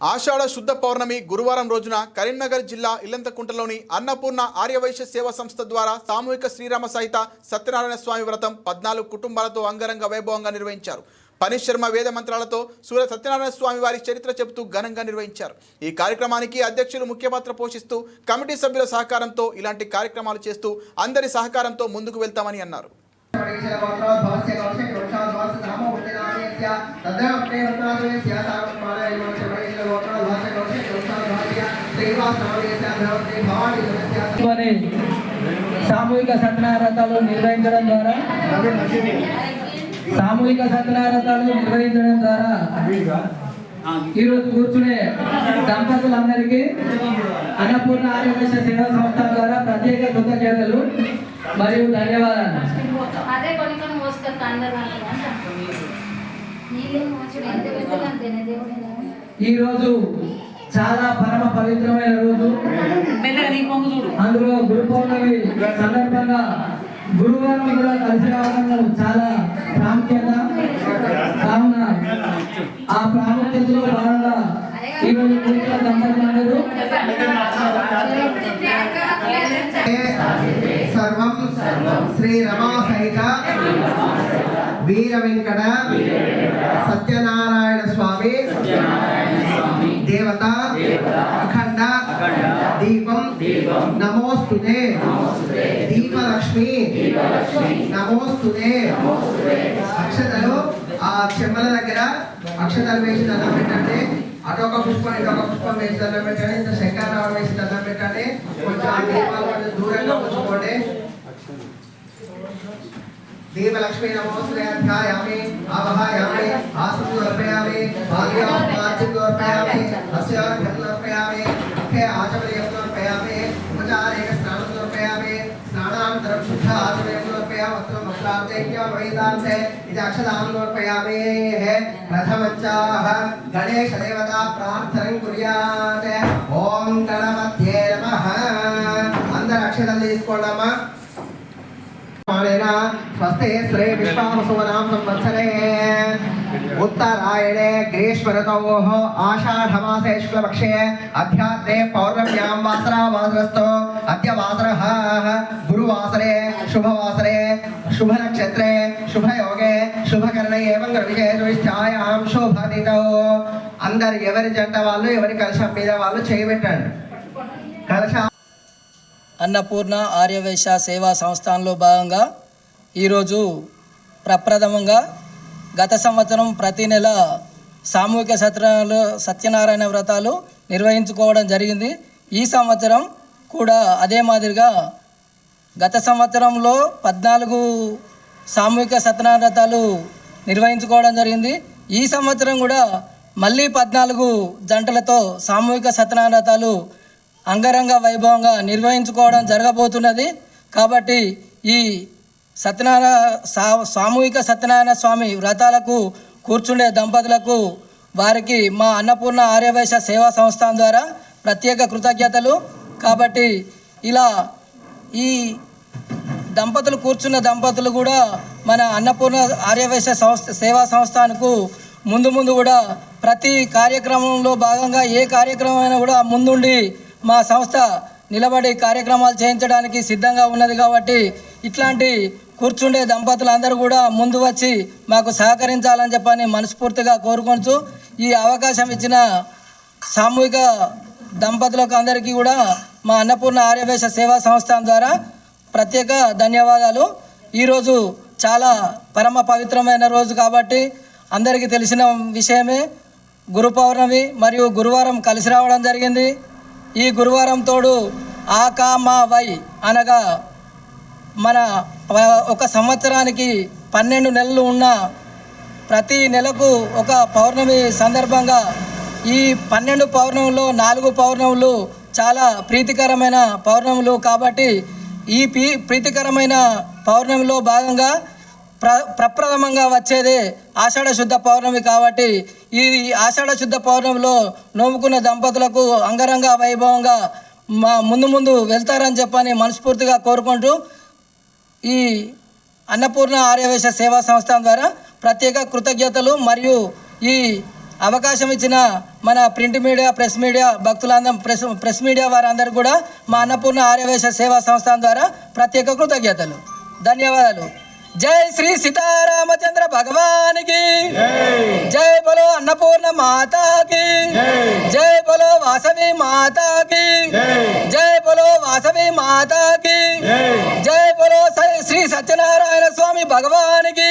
ఆషాఢ శుద్ధ పౌర్ణమి గురువారం రోజున కరీంనగర్ జిల్లా ఇల్లంతకుంటలోని అన్నపూర్ణ ఆర్యవైశ్య సేవా సంస్థ ద్వారా సామూహిక శ్రీరామ సహిత సత్యనారాయణ స్వామి వ్రతం పద్నాలుగు కుటుంబాలతో అంగరంగ వైభవంగా నిర్వహించారు. పని శర్మ వేద మంత్రాలతో సూర్య సత్యనారాయణ స్వామి వారి చరిత్ర చెబుతూ ఘనంగా నిర్వహించారు. ఈ కార్యక్రమానికి అధ్యక్షులు ముఖ్య పాత్ర పోషిస్తూ కమిటీ సభ్యుల సహకారంతో ఇలాంటి కార్యక్రమాలు చేస్తూ అందరి సహకారంతో ముందుకు వెళ్తామని అన్నారు. మరి సామూహిక సత్యనారాయణాలు నిర్వహించడం ద్వారా సామూహిక సత్యనారాయణాలు నిర్వహించడం ద్వారా ఈరోజు కూర్చునే దంపతులందరికీ అన్నపూర్ణ ఆరోగ్య సేవా సంస్థ ద్వారా ప్రత్యేక కృతజ్ఞతలు మరియు ధన్యవాదాలు. ఈరోజు చాలా పరమ పవిత్రమైన రోజు. అందులో గురు పౌర్ణమి సందర్భంగా గురువారం కూడా కలిసి రావడం చాలా ప్రాముఖ్యత. కావున ఆ ప్రాముఖ్యతలో భాగంగా ఈరోజు కూర్చున్న దంపతులందరూ సర్వం శ్రీ రమా సహిత వీర వెంకట సత్యనారాయణ అఖండ. దీపం. నమోస్తుతే. దీపలక్ష్మి. నమోస్తుతే. అక్షతలు. ఆ చెమ్మల దగ్గర అక్షతలు వేసి దండం పెట్టండి. అటొక పుష్పం ఇటొక పుష్పం వేసి దండం పెట్టండి. ఇంత శంకరరావు వేసి దండం పెట్టండి. కొంచెం ఆ దీపాలు దూరంగా ఉంచుకోండి. దీపలక్ష్మీ నమోస్తుతే అధ్యాయామి ఆవహాయామి ఆసనం అర్పయామి భాగ్యం మార్గం అర్పయామి అస్యార్ఘం అర్పయామి ముఖే ఆచమనీయం అర్పయామి ఉపచారేక స్నానం అర్పయామి స్నానానంతరం శుద్ధ ఆచమనీయం అర్పయామి వస్త్రం వస్త్రార్థైక్యం వైదాంతే ఇది అక్షదానం అర్పయామి ప్రథమంచాహ గణేశ దేవతా ప్రార్థనం కుర్యాత్ ఓం గణపత్యే నమః అందరు అక్షరాలు తీసుకోండమ్మా మానేన స్వస్తి శ్రీ విశ్వామసువనాం సంవత్సరే ఉత్తరాయణే గ్రీష్మఋతోः ఆషాఢమాసే శుక్లపక్షే అధ్యాత్రే పౌర్ణమ్యాం వాసరా అద్య వాసరः గురువాసరే శుభవాసరే శుభనక్షత్రే శుభయోగే శుభకరణే ఏవం విశేషాయాం శుభదితో అందరు ఎవరి జంట వాళ్ళు ఎవరి కలశం మీద వాళ్ళు చేయబెట్టండి కలశ అన్నపూర్ణ ఆర్యవైశ్య సేవా సంస్థానంలో భాగంగా ఈరోజు ప్రప్రథమంగా గత సంవత్సరం ప్రతి నెల సామూహిక సత్రాలు సత్యనారాయణ వ్రతాలు నిర్వహించుకోవడం జరిగింది. ఈ సంవత్సరం కూడా అదే మాదిరిగా గత సంవత్సరంలో పద్నాలుగు సామూహిక సత్యనారాయణ వ్రతాలు నిర్వహించుకోవడం జరిగింది. ఈ సంవత్సరం కూడా మళ్ళీ పద్నాలుగు జంటలతో సామూహిక సత్యనారాయణ వ్రతాలు అంగరంగ వైభవంగా నిర్వహించుకోవడం జరగబోతున్నది. కాబట్టి ఈ సత్యనారాయణ సామూహిక సత్యనారాయణ స్వామి వ్రతాలకు కూర్చుండే దంపతులకు వారికి మా అన్నపూర్ణ ఆర్యవైశ్య సేవా సంస్థ ద్వారా ప్రత్యేక కృతజ్ఞతలు. కాబట్టి ఇలా ఈ దంపతులు కూర్చున్న దంపతులు కూడా మన అన్నపూర్ణ ఆర్యవైశ్య సంస్థ సేవా సంస్థానకు ముందు ముందు కూడా ప్రతి కార్యక్రమంలో భాగంగా ఏ కార్యక్రమం అయినా కూడా ముందుండి మా సంస్థ నిలబడి కార్యక్రమాలు చేయించడానికి సిద్ధంగా ఉన్నది కాబట్టి ఇట్లాంటి కూర్చుండే దంపతులు అందరూ కూడా ముందు వచ్చి మాకు సహకరించాలని చెప్పని మనస్ఫూర్తిగా కోరుకుంటూ ఈ అవకాశం ఇచ్చిన సామూహిక దంపతులకు అందరికీ కూడా మా అన్నపూర్ణ ఆర్యవేశ సేవా సంస్థ ద్వారా ప్రత్యేక ధన్యవాదాలు. ఈరోజు చాలా పరమ పవిత్రమైన రోజు కాబట్టి అందరికీ తెలిసిన విషయమే. గురు పౌర్ణమి మరియు గురువారం కలిసి రావడం జరిగింది. ఈ గురువారం తోడు ఆకామా వై అనగా మన ఒక సంవత్సరానికి పన్నెండు నెలలు ఉన్న ప్రతి నెలకు ఒక పౌర్ణమి సందర్భంగా ఈ పన్నెండు పౌర్ణములు నాలుగు పౌర్ణములు చాలా ప్రీతికరమైన పౌర్ణములు కాబట్టి ఈ పీ ప్రీతికరమైన పౌర్ణమిలో భాగంగా ప్ర ప్రప్రథమంగా వచ్చేది ఆషాఢ శుద్ధ పౌర్ణమి కాబట్టి ఈ ఆషాఢ శుద్ధ పౌర్ణమిలో నోముకున్న దంపతులకు అంగరంగ వైభవంగా మా ముందు ముందు వెళ్తారని చెప్పని మనస్ఫూర్తిగా కోరుకుంటూ ఈ అన్నపూర్ణ ఆర్యవేశ సేవా సంస్థ ద్వారా ప్రత్యేక కృతజ్ఞతలు మరియు ఈ అవకాశం ఇచ్చిన మన ప్రింట్ మీడియా ప్రెస్ మీడియా భక్తులందరం ప్రెస్ ప్రెస్ మీడియా వారందరూ కూడా మా అన్నపూర్ణ ఆర్యవేశ సేవా సంస్థ ద్వారా ప్రత్యేక కృతజ్ఞతలు. ధన్యవాదాలు. జై శ్రీ సీతారామచంద్ర భగవానికి. జై బలో అన్నపూర్ణ మాతాకి. జై బలో వాసవి మాతాకి. జై బలో వాసవి మాతాకి. జై బలో శ్రీ సత్యనారాయణ స్వామి భగవానికి.